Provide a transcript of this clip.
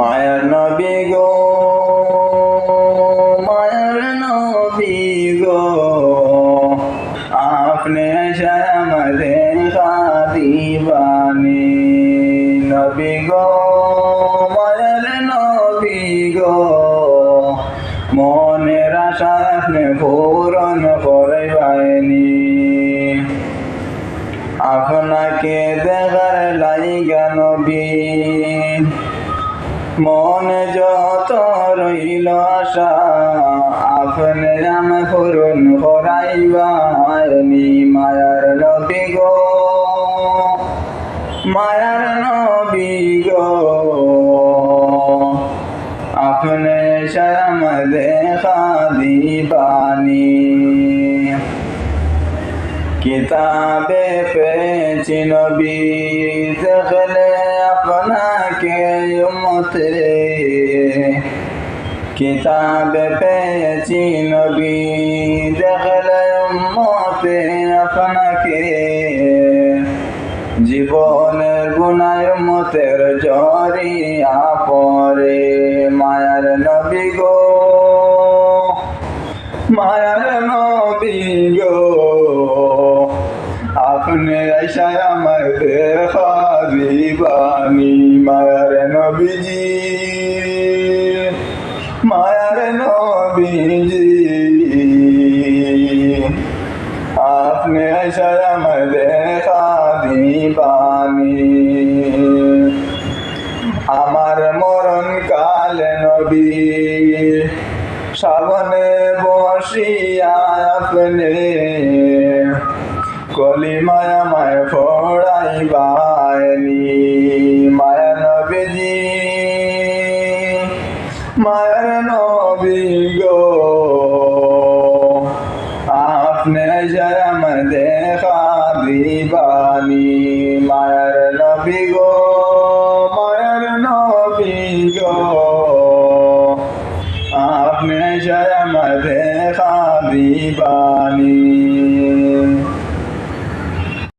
মায়ার নবী গো, মায়ার নবী গো। আপনি শ্যামরে খাদিবানি। নবী গো, মায়ার নবী গো। মনের আশা আপনি পূরণ করে আপনাকে দেখার লাইগা নবী। মনে যত রইল আপনি আমি পূরণ করাইবানি মায়ার নবী গো। মায়ার নবী গো, আপনি শ্যাম দেখা দিবানি কিতাবে পেয়েছি নবী দেখলে আপনাকে উম্মতে কিতাবে পেয়েছি নবী। দেখলে উম্মতে আপনাকে জীবনের গুনায় মতের জরিয়া পরে মায়ার নবী গো, মায়ার নবী গো, আপনি দেখা দিবানি মায়ার নবীজি মায়ার নবীজি। আপনি আমার দেখা দিবানি। আমার মরণ কালে নবী সাবনে বসিয়া আপনি কলি মায়া মায় নবী গো আপনি জরম দেখা দিবানি মায়ার নবী গো মায়ার নবী গো আপনি জরম দেখা দিবানি